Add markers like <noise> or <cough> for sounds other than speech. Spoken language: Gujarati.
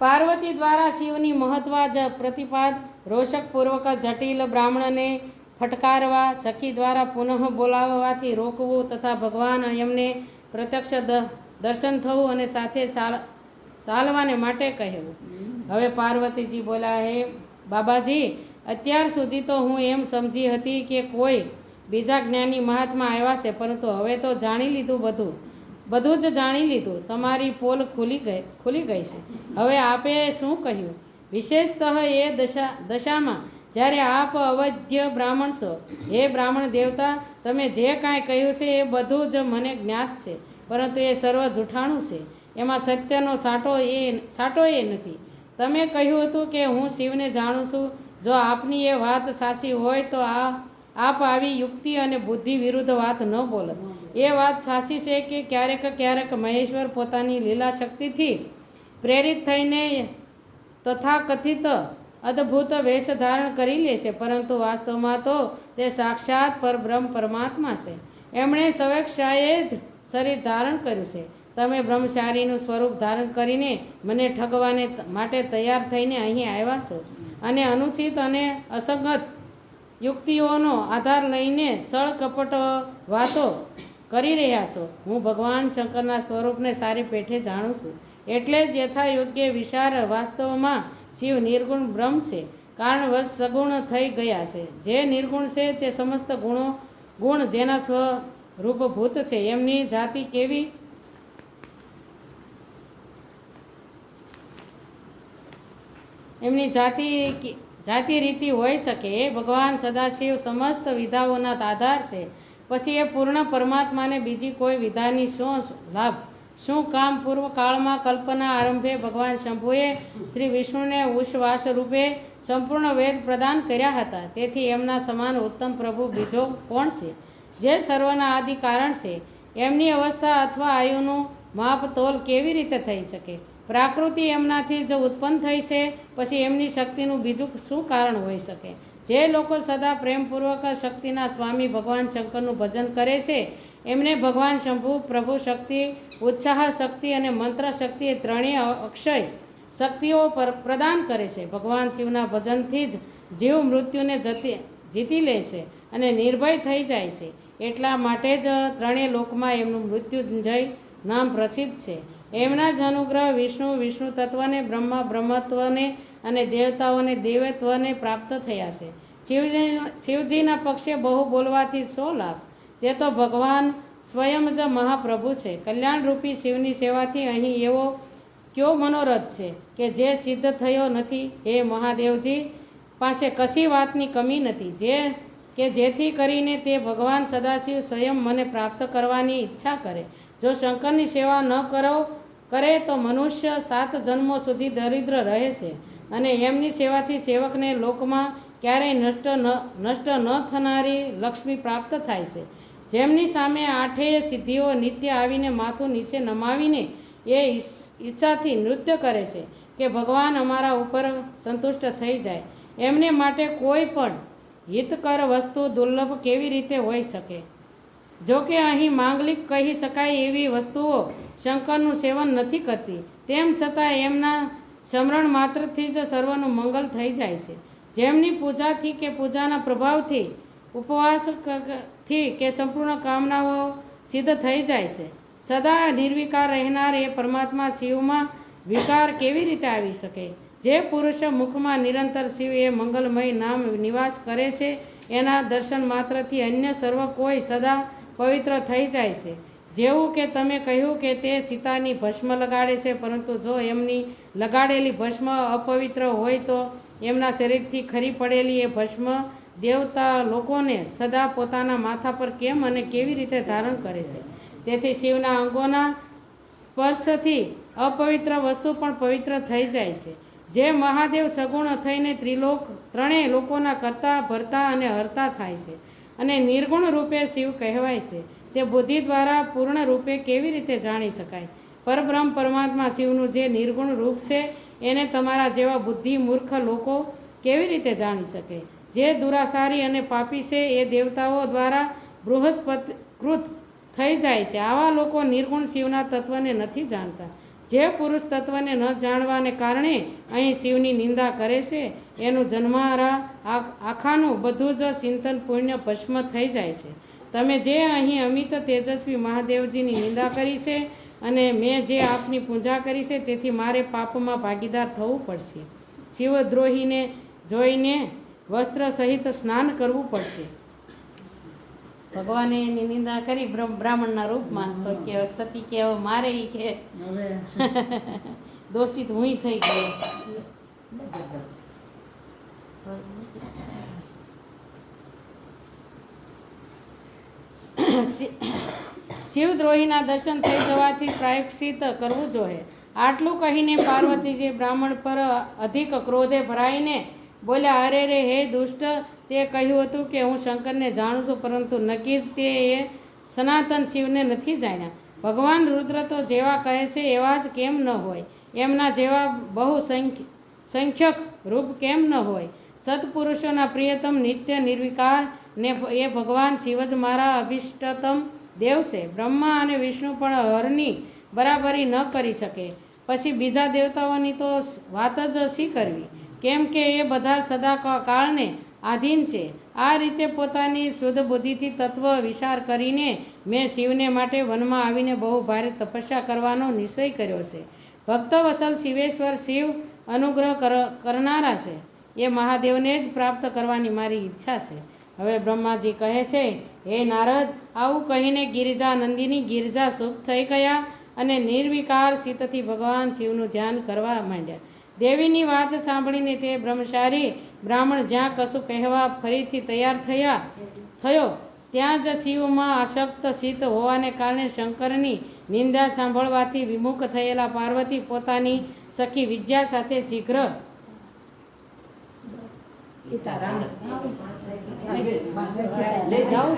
પાર્વતી દ્વારા શિવની મહત્વ જ પ્રતિપાદ રોષકપૂર્વક જટિલ બ્રાહ્મણને ફટકારવા, સખી દ્વારા પુનઃ બોલાવવાથી રોકવું તથા ભગવાન એમને પ્રત્યક્ષ દર્શન થવું અને સાથે ચાલ, ચાલવાને માટે કહેવું. હવે પાર્વતીજી બોલ્યા, હે બાબાજી, અત્યાર સુધી તો હું એમ સમજી હતી કે કોઈ બીજા જ્ઞાની મહાત્મા આવ્યા છે, પરંતુ હવે તો જાણી લીધું બધું. બધું જ જાણી લીધું. તમારી પોલ ખુલી ગઈ ખુલી ગઈ છે. હવે આપે શું કહ્યું? વિશેષતઃ એ દશા, દશામાં જ્યારે આપ અવધ્ય બ્રાહ્મણ છો, હે બ્રાહ્મણ દેવતા, તમે જે કાંઈ કહ્યું છે એ બધું જ મને જ્ઞાત છે, પરંતુ એ સર્વ જૂઠાણું છે. એમાં સત્યનો સાટો એ સાટો એ નથી. તમે કહ્યું હતું કે હું શિવને જાણું છું. જો આપની એ વાત સાચી હોય તો આ આપ આવી યુક્તિ અને બુદ્ધિ વિરુદ્ધ વાત ન બોલે. એ વાત સાચી છે કે ક્યારેક ક્યારેક મહેશ્વર પોતાની લીલા શક્તિથી પ્રેરિત થઈને તથાકથિત અદ્ભુત વેશ ધારણ કરી લે છે, પરંતુ વાસ્તવમાં તો તે સાક્ષાત પરબ્રહ્મ પરમાત્મા છે. એમણે સ્વેચ્છાએ જ શરીર ધારણ કર્યું છે. તમે બ્રહ્મચારીનું સ્વરૂપ ધારણ કરીને મને ઠગવાને માટે તૈયાર થઈને અહીં આવ્યા છો. અને અનુચિત અને અસંગત યુક્તિઓનો આધાર લઈને સળકપટ વાતો કરી રહ્યા છો. હું ભગવાન શંકરના સ્વરૂપને સારી પેઠે જાણું છું. એટલે જ યથાયોગ્ય વિચાર વાસ્તવમાં શિવ નિર્ગુણ બ્રહ્મ છે. કારણવશ સગુણ થઈ ગયા છે. જે નિર્ગુણ છે તે સમસ્ત ગુણો, ગુણ જેના સ્વરૂપભૂત છે, એમની જાતિ કેવી? એમની જાતિ કે- જાતિ રીતિ હોઈ શકે ભગવાન સદાશિવ સમસ્ત વિધાઓના આધાર છે. પછી એ પૂર્ણ પરમાત્માને બીજી કોઈ વિધાની શું લાભ? શું કામ પૂર્વ કાળમાં કલ્પના આરંભે ભગવાન શંભુએ શ્રી વિષ્ણુને ઉશ્વાસ રૂપે સંપૂર્ણ વેદ પ્રદાન કર્યા હતા? તેથી એમના સમાન ઉત્તમ પ્રભુ બીજો કોણ છે? જે સર્વના આદિ કારણ છે. એમની અવસ્થા અથવા આયુનું માપ તોલ કેવી રીતે થઈ શકે? પ્રાકૃતિ એમનાથી જો ઉત્પન્ન થઈ છે, પછી એમની શક્તિનું બીજું શું કારણ હોઈ શકે? જે લોકો સદા પ્રેમપૂર્વક શક્તિના સ્વામી ભગવાન શંકરનું ભજન કરે છે, એમને ભગવાન શંભુ, પ્રભુ શક્તિ, ઉત્સાહ શક્તિ અને મંત્ર શક્તિ એ ત્રણેય અક્ષય શક્તિઓ પર પ્રદાન કરે છે. ભગવાન શિવના ભજનથી જ જીવ મૃત્યુને જતી, જીતી લે છે અને નિર્ભય થઈ જાય છે. એટલા માટે જ ત્રણેય લોકમાં એમનું મૃત્યુંજય નામ પ્રસિદ્ધ છે. એમના જ અનુગ્રહ વિષ્ણુ વિષ્ણુ તત્વને, બ્રહ્મા, બ્રહ્મત્વને અને દેવતાઓને, દેવત્વને પ્રાપ્ત થયા છે. શિવજી, શિવજીના પક્ષે બહુ બોલવાથી શો લાભ? તે તો ભગવાન સ્વયં જ મહાપ્રભુ છે. કલ્યાણરૂપી શિવની સેવાથી અહીં એવો કયો મનોરથ છે કે જે સિદ્ધ થયો નથી? હે મહાદેવજી, પાસે કશી વાતની કમી નથી. જે કે જેથી કરીને તે ભગવાન સદાશિવ સ્વયં મને પ્રાપ્ત કરવાની ઈચ્છા કરે. જો શંકરની સેવા ન કરો, કરે તો મનુષ્ય સાત જન્મો સુધી દરિદ્ર રહે છે અને એમની સેવાથી સેવકને લોકમાં ક્યારેય નષ્ટ ન નષ્ટ ન થનારી લક્ષ્મી પ્રાપ્ત થાય છે. જેમની સામે આઠેય સિદ્ધિઓ નિત્ય આવીને માથું નીચે નમાવીને એ ઈચ્છાથી નૃત્ય કરે છે કે ભગવાન અમારા ઉપર સંતુષ્ટ થઈ જાય. એમને માટે કોઈ પણ હિતકર વસ્તુ દુર્લભ કેવી રીતે હોઈ શકે? જો કે અહીં માંગલિક કહી શકાય એવી વસ્તુઓ શંકરનું સેવન નથી કરતી. તેમ છતાં એમના સ્મરણ માત્રથી જ સર્વનું મંગલ થઈ જાય છે. જેમની પૂજાથી કે પૂજાના પ્રભાવથી ઉપવાસ ક- ક- થી કે સંપૂર્ણ કામનાઓ સિદ્ધ થઈ જાય છે. સદા નિર્વિકાર રહેનાર એ પરમાત્મા શિવમાં વિકાર કેવી રીતે આવી શકે? જે પુરુષ મુખમાં નિરંતર શિવ એ મંગલમય નામ નિવાસ કરે છે, એના દર્શન માત્રથી અન્ય સર્વ કોઈ સદા પવિત્ર થઈ જાય છે. જેવું કે તમે કહ્યું કે તે સીતાની ભસ્મ લગાડે છે, પરંતુ જો એમની લગાડેલી ભસ્મ અપવિત્ર હોય તો એમના શરીરથી ખરી પડેલી એ ભસ્મ દેવતા લોકોને સદા પોતાના માથા પર કેમ અને કેવી રીતે ધારણ કરે છે? તેથી શિવના અંગોના સ્પર્શથી અપવિત્ર વસ્તુ પણ પવિત્ર થઈ જાય છે. જે મહાદેવ સગુણ થઈને ત્રિલોક ત્રણેય લોકોના કરતા, ભરતા અને હરતા થાય છે અને નિર્ગુણ રૂપે શિવ કહેવાય છે. તે બુદ્ધિ દ્વારા પૂર્ણ રૂપે કેવી રીતે જાણી શકાય? પરબ્રહ્મ પરમાત્મા શિવનું જે નિર્ગુણ રૂપ છે, એને તમારા જેવા બુદ્ધિ મૂર્ખ લોકો કેવી રીતે જાણી શકે? જે દુરાસારી અને પાપી છે, એ દેવતાઓ દ્વારા બૃહસ્પતિકૃત થઈ જાય છે. આવા લોકો નિર્ગુણ શિવના તત્વને નથી જાણતા. જે પુરુષ તત્વને ન જાણવાને કારણે અહીં શિવની નિંદા કરે છે, એનું જન્મારા આખાનું બધું જ ચિંતન પુણ્ય ભસ્મ થઈ જાય છે. તમે જે અહીં અમિત તેજસ્વી મહાદેવજીની નિંદા કરી છે અને મેં જે આપની પૂજા કરી છે, તેથી મારે પાપમાં ભાગીદાર થવું પડશે. શિવદ્રોહીને જોઈને વસ્ત્ર સહિત સ્નાન કરવું પડશે. ભગવાને એની નિંદા કરી બ્રાહ્મણના રૂપમાં. તો કે સતી કે હવે મારે ઈ કે. <laughs> દોષિત હું થઈ ગયો. <coughs> શિવદ્રોહીના દર્શન થઈ જવાથી પ્રાયક્ષિત કરવું જોઈએ. આટલું કહીને પાર્વતીજી બ્રાહ્મણ પર અધિક ક્રોધે ભરાઈને બોલ્યા, અરે રે, હે દુષ્ટ. તે કહ્યું હતું કે, હું શંકરને જાણું છું, પરંતુ નક્કી જ તે એ સનાતન શિવને નથી જાણ્યા. ભગવાન રુદ્ર તો જેવા કહે છે, એવા જ કેમ ન હોય? એમના જેવા બહુ સંખ્ય, સંખ્યક રૂપ કેમ ન હોય? સત્પુરુષોના પ્રિયતમ નિત્ય નિર્વિકાર ને એ ભગવાન શિવ જ મારા અભિષ્ટતમ દેવ છે. બ્રહ્મા અને વિષ્ણુ પણ હરની બરાબરી ન કરી શકે. પછી બીજા દેવતાઓની તો વાત જ શી કરવી. કેમ કે એ બધા સદા કાળને આધીન છે. આ રીતે પોતાની શુદ્ધ બુદ્ધિથી તત્વ વિચાર કરીને મેં શિવને માટે વનમાં આવીને બહુ ભારે તપસ્યા કરવાનો નિશ્ચય કર્યો છે. ભક્ત વસલ શિવેશ્વર શિવ અનુગ્રહ કર કરનારા છે. એ મહાદેવને જ પ્રાપ્ત કરવાની મારી ઈચ્છા છે. હવે બ્રહ્માજી કહે છે, હે નારદ, આવું કહીને ગિરિજા નંદીની ગિરિજા શુભ થઈ ગયા અને નિર્વિકાર ચિત્તથી ભગવાન શિવનું ધ્યાન કરવા માંડ્યા. દેવીની વાત સાંભળીને તે બ્રહ્મચારી બ્રાહ્મણ જ્યાં કશું કહેવા ફરીથી તૈયાર થયા થયો ત્યાં જ શિવમાં આસક્ત સિદ્ધ હોવાને કારણે શંકરની નિંદા સાંભળવાથી વિમુખ થયેલા પાર્વતી પોતાની સખી વિદ્યા સાથે શીઘ્ર સીતારામ. જાઉં